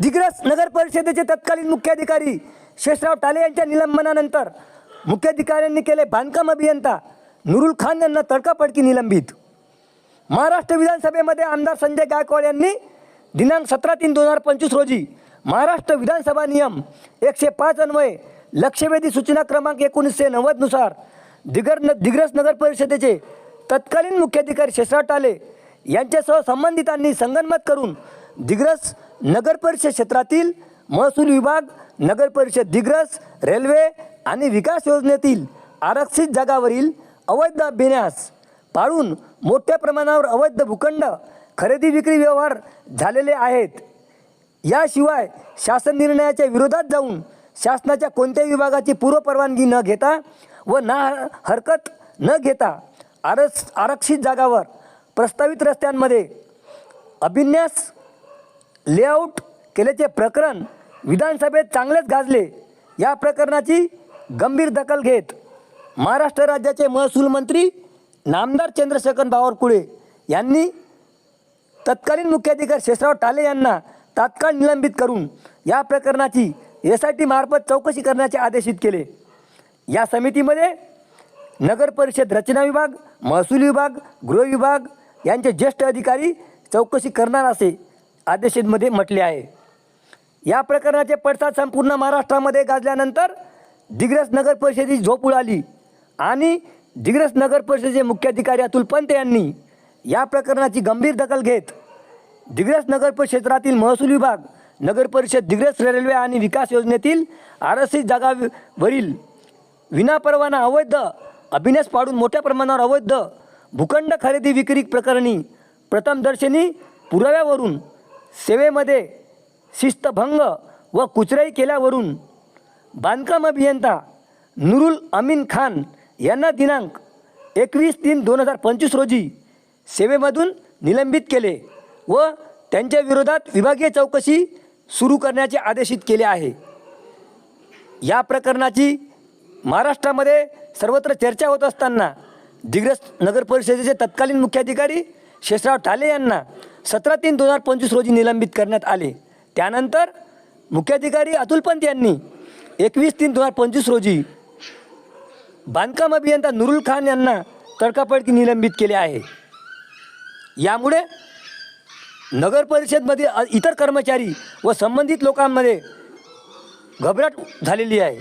नगर परिषदेचे तत्कालीन मुख्याधिकारी शेषराव टाले यांच्या निलंबनानंतर मुख्याधिकाऱ्यांनी केले बांधकाम अभियंता नुरुल खान यांना तडकापडकी निलंबित. महाराष्ट्र विधानसभेमध्ये आमदार संजय गायकवाड यांनी दिनांक सतरा तीन दोन हजार पंचवीस रोजी महाराष्ट्र विधानसभा नियम एकशे पाच अन्वये लक्षवेधी सूचना क्रमांक एकोणीसशे नव्वदनुसार दिगर न दिग्रस नगर परिषदेचे तत्कालीन मुख्याधिकारी शेषराव टाले यांच्यासह संबंधितांनी संगनमत करून दिग्रस नगर परिषद क्षेत्रातील महसूल विभाग नगर परिषद दिग्रस रेल्वे आणि विकास योजनेतील आरक्षित जागावरील अवैध अभ्यास पाळून मोठ्या प्रमाणावर अवैध भूखंड खरेदी विक्री व्यवहार झालेले आहेत. याशिवाय शासन निर्णयाच्या विरोधात जाऊन शासनाच्या कोणत्याही विभागाची पूर्वपरवानगी न घेता व ना हरकत न घेता आरस आरक्षित जागावर प्रस्तावित रस्त्यांमध्ये अभिन्यास लेआउट केल्याचे प्रकरण विधानसभेत चांगलेच गाजले. या प्रकरणाची गंभीर दखल घेत महाराष्ट्र राज्याचे महसूल मंत्री नामदार चंद्रशेखर बावरकुळे यांनी तत्कालीन मुख्याधिकारी शेषराव टाले यांना तात्काळ निलंबित करून या प्रकरणाची एस आय टी मार्फत चौकशी करण्याचे आदेशित केले. या समितीमध्ये नगर परिषद रचना विभाग महसूल विभाग गृह विभाग यांचे ज्येष्ठ अधिकारी चौकशी करणार असे आदेशामध्ये म्हटले आहे. या प्रकरणाचे पडसाद संपूर्ण महाराष्ट्रामध्ये गाजल्यानंतर दिग्रस नगर परिषदेची झोप उडाली आणि दिग्रस नगर परिषदेचे मुख्याधिकारी अतुल पंत यांनी या प्रकरणाची गंभीर दखल घेत दिग्रस नगर परिक्षेत्रातील महसूल विभाग नगर परिषद दिग्रस रेल्वे आणि विकास योजनेतील आरक्षित जागावरील विनापरवाना अवैध अभिनस पाडून मोठ्या प्रमाणावर अवैध भूखंड खरेदी विक्री प्रकरणी प्रथमदर्शनी पुराव्यावरून सेवेमध्ये शिस्तभंग व कुचराई केल्यावरून बांधकाम अभियंता नुरुल अमीन खान यांना दिनांक एकवीस तीन दोन हजार पंचवीस रोजी सेवेमधून निलंबित केले व त्यांच्या विरोधात विभागीय चौकशी सुरू करण्याचे आदेशित केले आहे. या प्रकरणाची महाराष्ट्रामध्ये सर्वत्र चर्चा होत असताना दिग्रस नगर परिषदेचे तत्कालीन मुख्याधिकारी शेषराव ठाले यांना सतरा तीन दोन हजार पंचवीस रोजी निलंबित करण्यात आले. त्यानंतर मुख्याधिकारी अतुल पंत यांनी एकवीस तीन दोन हजार पंचवीस रोजी बांधकाम अभियंता नुरुल खान यांना तडकापडकी निलंबित केले आहे. यामुळे नगर परिषदमध्ये इतर कर्मचारी व संबंधित लोकांमध्ये घबराट झालेली आहे.